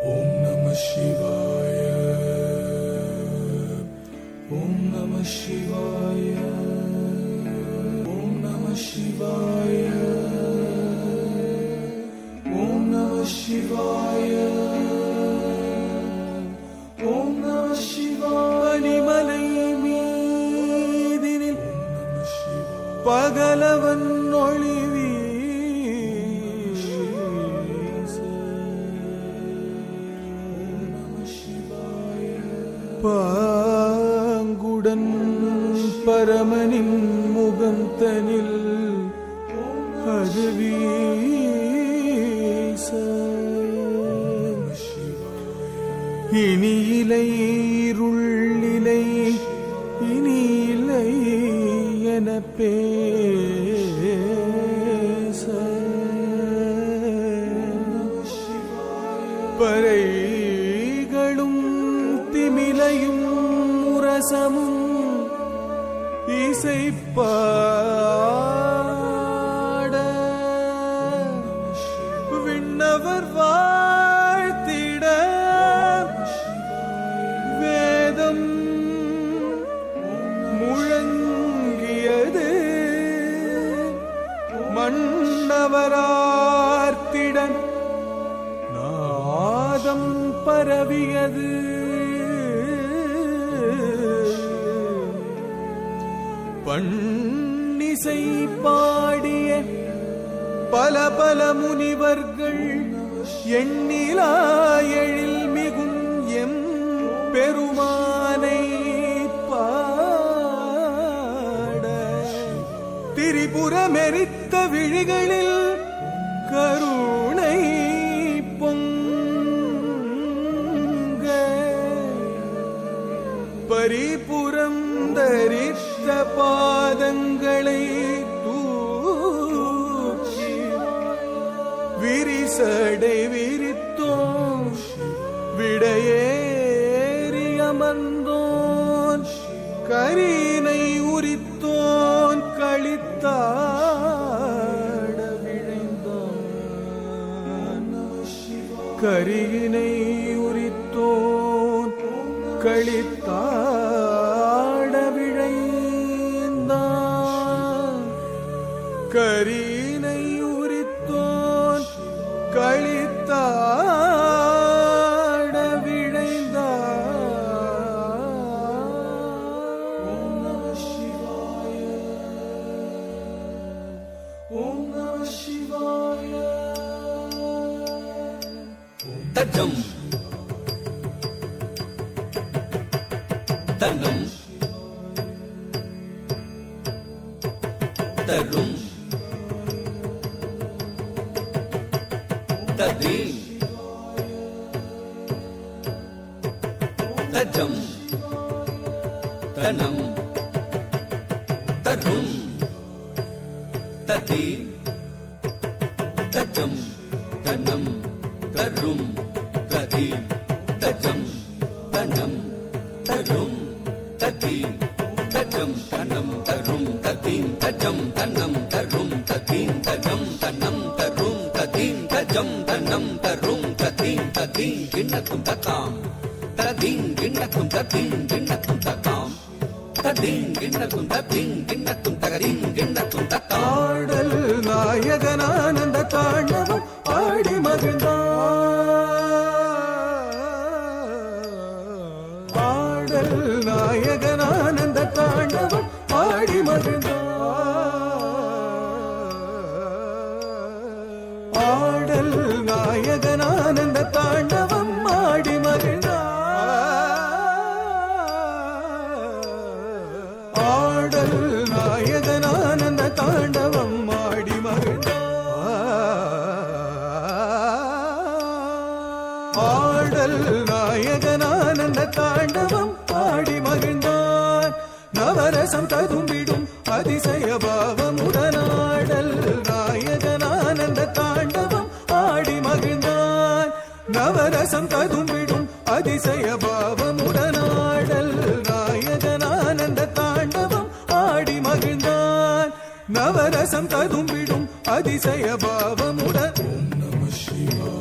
Om Namah Shivaya. Om Namah Shivaya. Om Namah Shivaya. Om Namah Shivaya. Om Namah Shivaya Animalai meedinil. Om Namah Shivaya. பகலவன் ஒளிவி പാങ്കുടൻ പരമനിൻ മുഖം തനിൽ അരുവീസ ഇനിയിലൈരുള്ളിലൈ ഇനിയിലൈ എന പേ പരൈ திமிலையும் முரசமும் இசைப்பாட. விண்ணவர் வாழ்த்திட. வேதம் முழங்கியது. மன்னவரார்த்திட நாதம் பரவியது. பண்ணிசை பாடிய பல பல முனிவர்கள் எண்ணிலா எழில் மிகும் எம் பெருமானை பாட. திரிபுரமெரித்த விழிகளில் தரித்த பாதங்களை தூக்கி விரிசடை விரித்தோம். விடையேறி அமர்ந்தோன் கரீனை உரித்தோன் கழித்தாட விழைந்தான் கரியினை உரித்தோன் கழித்தான் கழித்தாட விழைந்தான் ஓம் நம சிவாய. தஜம் தன்னம் தரும். ததீம் தஜம் தனம் தரும் ததீம் தஜம் தனம் தரும் ததீம் தஜம் தனம் தரும் ததீம் தஜம் தனம் தரும் ததீம் தஜம் தனம் தரும் ததீம் தஜம் தனம் தரும் ததீம் ததீம் கிண்ணக்கும் தத்தாம். ததீம் கிண்ணக்கும் ததீம் கிண்ணக்கும் தத்தாம். ததீம் கிண்ணக்கும் ததீம் கிண்ணக்கும் தகதீம் கிண்ணக்கும் தத்தாம். நாயகனானந்த தாண்டவம் ஆடல் நாயகனானந்த தாண்டவம் பாடி மகிழ்ந்தான் நவரசம் ததும்பிடும் அதிசய பாவமுடனாடல் நாயகனானந்த தாண்டவம் ஆடி மகிழ்ந்தான் நவரசம் ததும்பிடும் அதிசய பாவமுடனாடல் நாயகனானந்த தாண்டவம் ஆடி மகிழ்ந்தான் நவரசம் ததும்பிடும் அதிசய பாவமுடன் நம சிவா